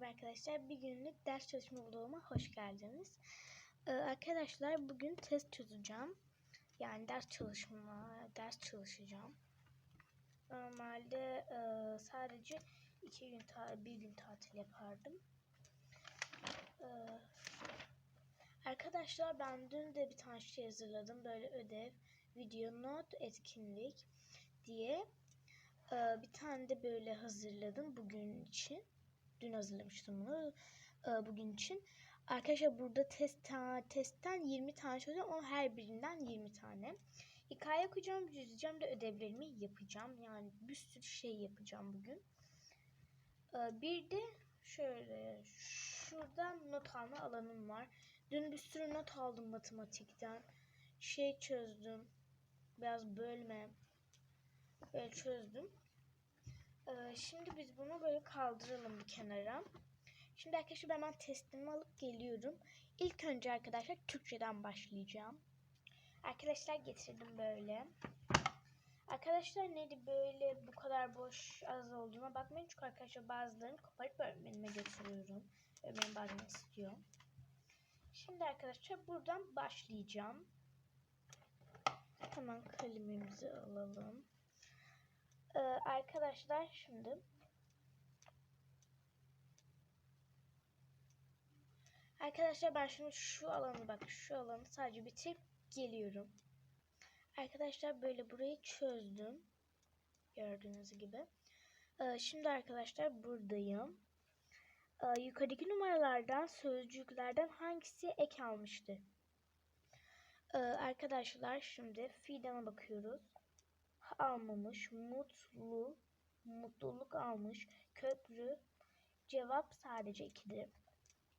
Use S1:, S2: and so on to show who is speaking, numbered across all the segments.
S1: Merhaba arkadaşlar. Bir günlük ders çalışma vloguma hoş geldiniz. Ee, arkadaşlar bugün test çözeceğim. Yani ders çalışma, ders çalışacağım. Normalde e, sadece iki gün, bir gün tatil yapardım. Ee, arkadaşlar ben dün de bir tane şey hazırladım. Böyle ödev, video, not, etkinlik diye. Ee, bir tane de böyle hazırladım bugün için. Dün hazırlamıştım bunu e, bugün için. Arkadaşlar burada test testten 20 tane çözeceğim ama her birinden 20 tane. Hikaye okuyacağım, yüzeceğim de ödevlerimi yapacağım. Yani bir sürü şey yapacağım bugün. Ee, bir de şöyle şuradan not alma alanım var. Dün bir sürü not aldım matematikten. Şey çözdüm. Biraz bölme. Böyle çözdüm. Ee, şimdi biz bunu böyle kaldıralım bir kenara. Şimdi arkadaşlar ben hemen testimi alıp geliyorum. İlk önce arkadaşlar Türkçeden başlayacağım. Arkadaşlar getirdim böyle. Arkadaşlar neydi böyle bu kadar boş az olduğuna bakmayın. Çünkü arkadaşlar bazılarını koparıp öğretmenime götürüyorum. Öğretmenim bazen istiyor. Şimdi arkadaşlar buradan başlayacağım. Hemen kalemimizi alalım. Ee, arkadaşlar şimdi Arkadaşlar ben şimdi şu alanı bak şu alanı sadece bitirip geliyorum. Arkadaşlar böyle burayı çözdüm. Gördüğünüz gibi. Ee, şimdi arkadaşlar buradayım. Ee, yukarıdaki numaralardan sözcüklerden hangisi ek almıştı? Ee, arkadaşlar şimdi fiilden bakıyoruz almamış, mutlu, mutluluk almış, köprü, cevap sadece ikidir.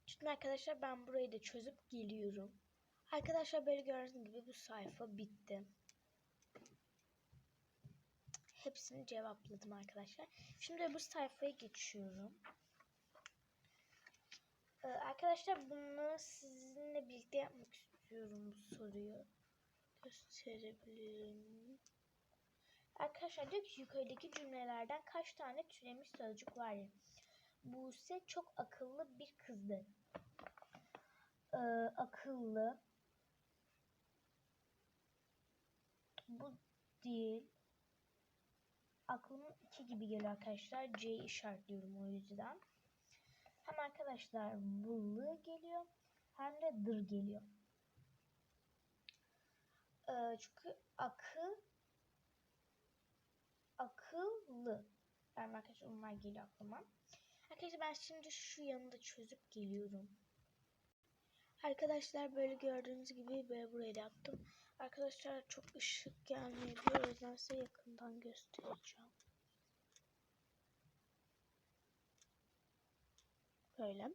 S1: Şimdi arkadaşlar ben burayı da çözüp geliyorum. Arkadaşlar böyle gördüğünüz gibi bu sayfa bitti. Hepsini cevapladım arkadaşlar. Şimdi bu sayfaya geçiyorum. Ee, arkadaşlar bunu sizinle birlikte yapmak istiyorum bu soruyu. Gösterebilirim. Arkadaşlar diyor ki yukarıdaki cümlelerden kaç tane türemiş sözcük var ya. Buse çok akıllı bir kızdı. Ee, akıllı. Bu değil. Aklımın iki gibi geliyor arkadaşlar. C'yi işaretliyorum o yüzden. Hem arkadaşlar bullu geliyor hem de dır geliyor. Ee, çünkü akı akıllı. Yani arkadaşlar onlar geliyor aklıma. Arkadaşlar ben şimdi şu yanında çözüp geliyorum. Arkadaşlar böyle gördüğünüz gibi böyle burayı da yaptım. Arkadaşlar çok ışık gelmeyebilir. O yüzden size yakından göstereceğim. Böyle.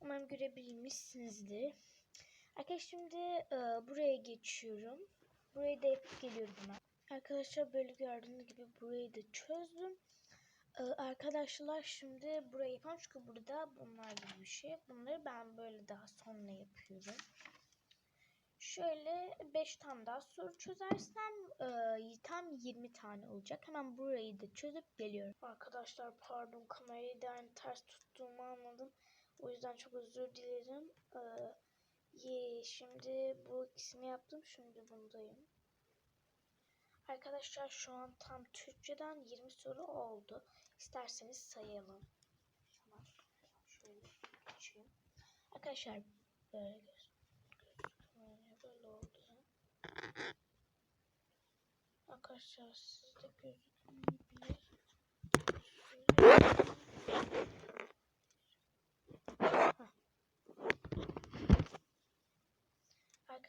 S1: Umarım görebilmişsinizdir. Arkadaşlar şimdi e, buraya geçiyorum. Burayı da yapıp geliyorum hemen. Arkadaşlar böyle gördüğünüz gibi burayı da çözdüm. Ee, arkadaşlar şimdi burayı yapalım çünkü burada bunlar gibi bir şey. Bunları ben böyle daha sonra yapıyorum. Şöyle 5 tane daha soru çözersem e, tam 20 tane olacak. Hemen burayı da çözüp geliyorum. Arkadaşlar pardon kamerayı da yani ters tuttuğumu anladım. O yüzden çok özür dilerim. Ee, Ye, şimdi bu ikisini yaptım. Şimdi bundayım. Arkadaşlar şu an tam Türkçeden 20 soru oldu. İsterseniz sayalım. Hemen şöyle açayım. Arkadaşlar böyle göz, göz böyle oldu. Arkadaşlar sizde gözükmeyebilir.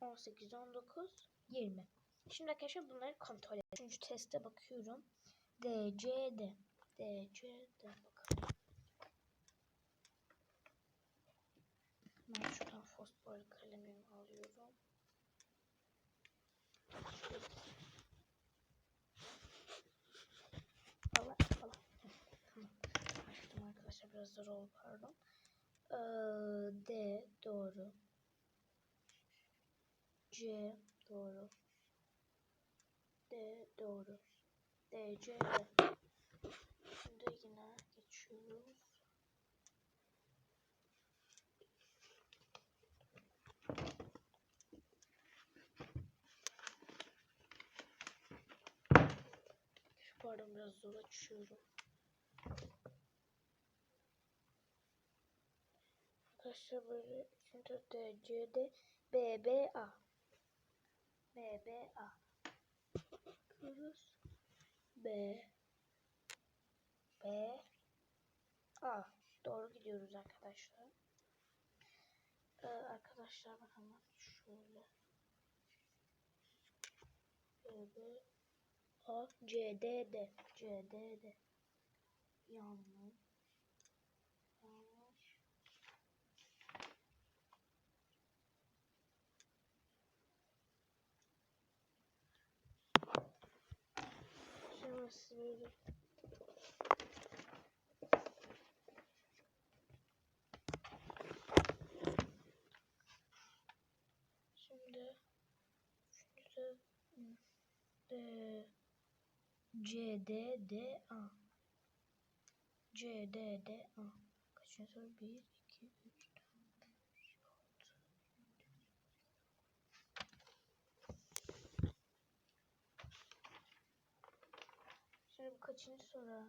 S1: 18, 19, 20. Şimdi arkadaşlar bunları kontrol edelim. Üçüncü teste bakıyorum. D, C, D. D, C, D. Bakalım. Ben şuradan fosfor kalemimi alıyorum. Allah Allah. Tamam. Açtım arkadaşlar biraz zor oldu pardon. Ee, D doğru. C doğru. D doğru. D, C, D. Şimdi yine geçiyoruz. Şu pardon biraz zor açıyorum. Arkadaşlar böyle üçüncü D, C, D, B, B, A. B, B, A. Bakıyoruz. B, B, A. Doğru gidiyoruz arkadaşlar. Ee, arkadaşlar bakalım şöyle. B, B, A, C, D, D. C, D, D. Yanlış. Şurası böyle. Şimdi şurada D C D D A C D D A Kaçıncı soru? 1 2 3 Şimdi bu kaçıncı soru?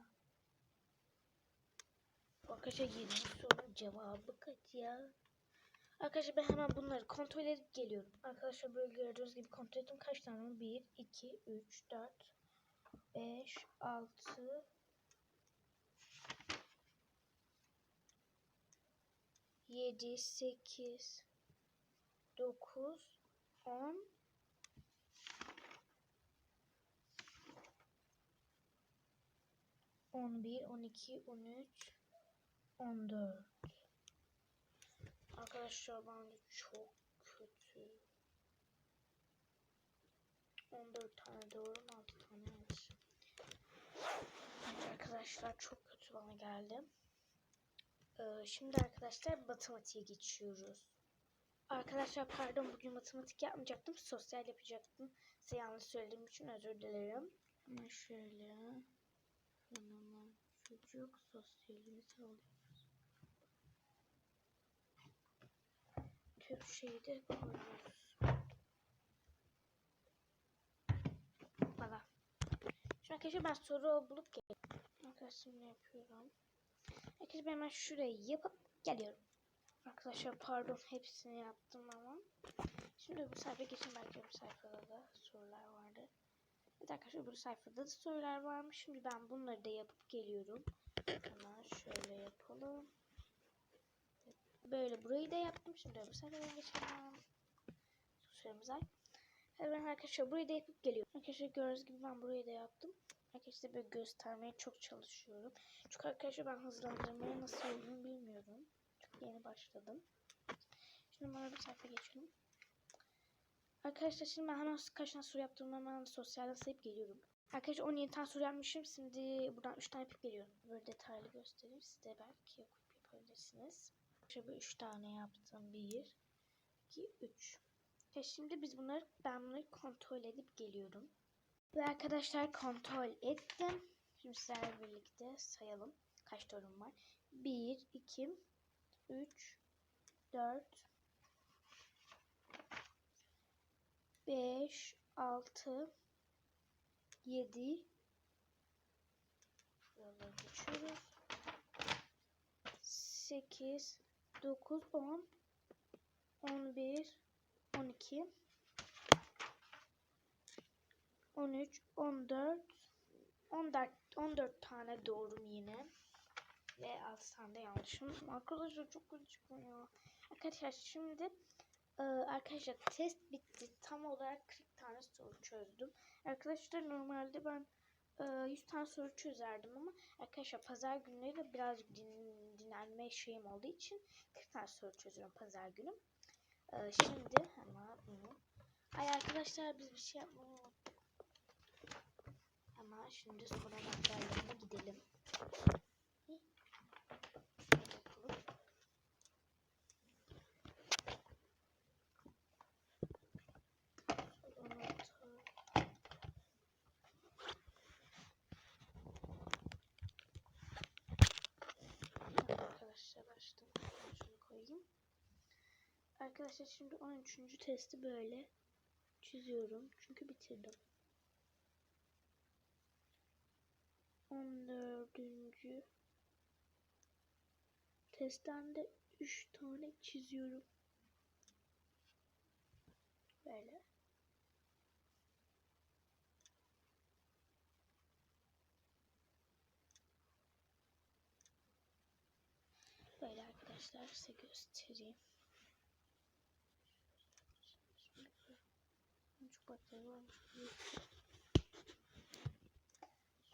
S1: Arkadaşlar 20 soru cevabı kaç ya? Arkadaşlar ben hemen bunları kontrol edip geliyorum. Arkadaşlar böyle gördüğünüz gibi kontrol ettim. Kaç tane var? 1, 2, 3, 4, 5, 6, 7, 8, 9, 10, 11, 12, 13, 14. Arkadaşlar bence çok kötü. 14 tane doğru 6 tane yanlış. Arkadaşlar çok kötü bana geldi. Ee, şimdi arkadaşlar matematiğe geçiyoruz. Arkadaşlar pardon bugün matematik yapmayacaktım. Sosyal yapacaktım. Size yanlış söylediğim için özür dilerim. Ama şöyle. Fenomen çocuk sosyalini sağlıyoruz. Türkçeyi de koyuyoruz. Valla. Şimdi arkadaşlar ben soru bulup geliyorum. Arkadaşlar ne yapıyorum? Arkadaşlar ben hemen şurayı yapıp geliyorum. Arkadaşlar pardon hepsini yaptım ama. Şimdi bu sayfa geçin belki bu sayfada da sorular vardı. Evet arkadaşlar bu sayfada da sorular varmış. Şimdi ben bunları da yapıp geliyorum. Hemen şöyle yapalım. Böyle burayı da yaptım. Şimdi bu sayfadan geçelim. Sosyalimize. Evet ben arkadaşlar burayı da yapıp geliyorum. Arkadaşlar gördüğünüz gibi ben burayı da yaptım. Arkadaşlar böyle göstermeye çok çalışıyorum. Çünkü arkadaşlar ben hızlandırmaya nasıl olduğunu bilmiyorum. Çok yeni başladım. Şimdi bana bir sayfa geçelim. Arkadaşlar şimdi ben hemen kaç tane soru yaptım hemen sosyalden sayıp geliyorum. Arkadaşlar 17 tane soru yapmışım. Şimdi buradan 3 tane yapıp geliyorum. Böyle detaylı göstereyim. Siz de belki yapıp yapabilirsiniz. Şöyle 3 tane yaptım. 1, 2, 3. Ya şimdi biz bunları ben bunları kontrol edip geliyorum. Ve arkadaşlar kontrol ettim. Şimdi sizlerle birlikte sayalım. Kaç sorun var? 1, 2, 3, 4, 5, 6, 7, Şuraları geçiyoruz. 8, 9, 10, 11, 12, 13, 14, 14, 14 tane doğrum yine. Ve 6 tane de yanlışım. Arkadaşlar çok kötü çıkmıyor. Arkadaşlar şimdi e, arkadaşlar test bitti. Tam olarak 40 tane soru çözdüm. Arkadaşlar normalde ben e, 100 tane soru çözerdim ama arkadaşlar pazar günleri de birazcık din, dinlenme şeyim olduğu için 40 tane soru çözüyorum pazar günü. E, şimdi hemen bunu. Ay arkadaşlar biz bir şey unuttuk. Ama şimdi soru anahtarlarına gidelim. Hı. Şöyle yapalım. Soru anahtarı. Evet Arkadaşlar açtım. Koyayım. Arkadaşlar şimdi 13. testi böyle çiziyorum. Çünkü bitirdim. 14. testten de 3 tane çiziyorum. Böyle. Böyle arkadaşlar size göstereyim. Çok bakteri varmış.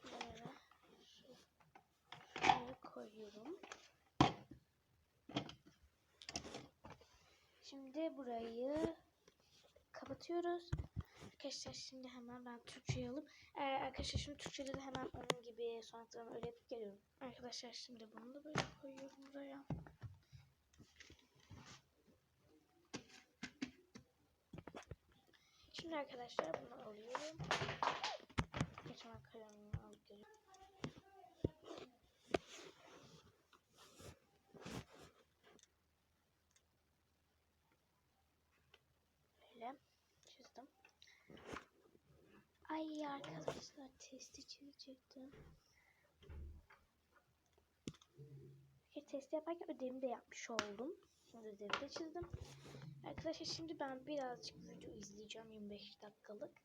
S1: Şuraya şöyle koyuyorum. Şimdi burayı kapatıyoruz. Arkadaşlar şimdi hemen ben Türkçe'yi alıp eğer arkadaşlar şimdi Türkçe'de de hemen onun gibi sonuçlarını öyle yapıp geliyorum. Arkadaşlar şimdi bunu da böyle koyuyorum buraya. Şimdi arkadaşlar bunu alıyorum. Geçen kalemimi alıp geliyorum. Böyle çizdim. Ay arkadaşlar testi çizecektim. Bir testi yaparken ödevimi de yapmış oldum. Şimdi ödevimi de çizdim. Arkadaşlar şimdi ben birazcık video izleyeceğim 25 dakikalık.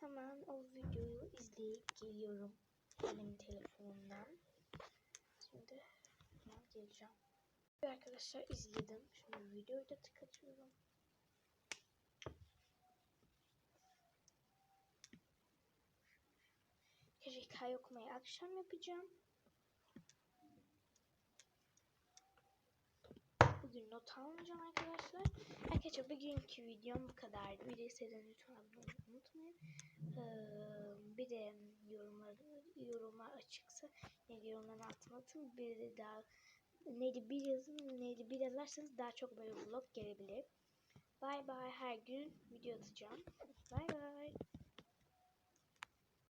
S1: Hemen o videoyu izleyip geliyorum. Benim telefonumdan. Şimdi hemen geleceğim. Arkadaşlar izledim. Şimdi videoyu da tıklatıyorum. Hikaye okumayı akşam yapacağım. Bugün not almayacağım arkadaşlar. Arkadaşlar bugünkü videom bu kadardı. Bir de sizden lütfen abone unutmayın. Ee, bir de yorumlar, yorumlar açıksa yani yorumların altına atın. Bir de daha neydi bir yazın neydi bir yazarsanız daha çok böyle vlog gelebilir. Bye bye her gün video atacağım. Bye bye.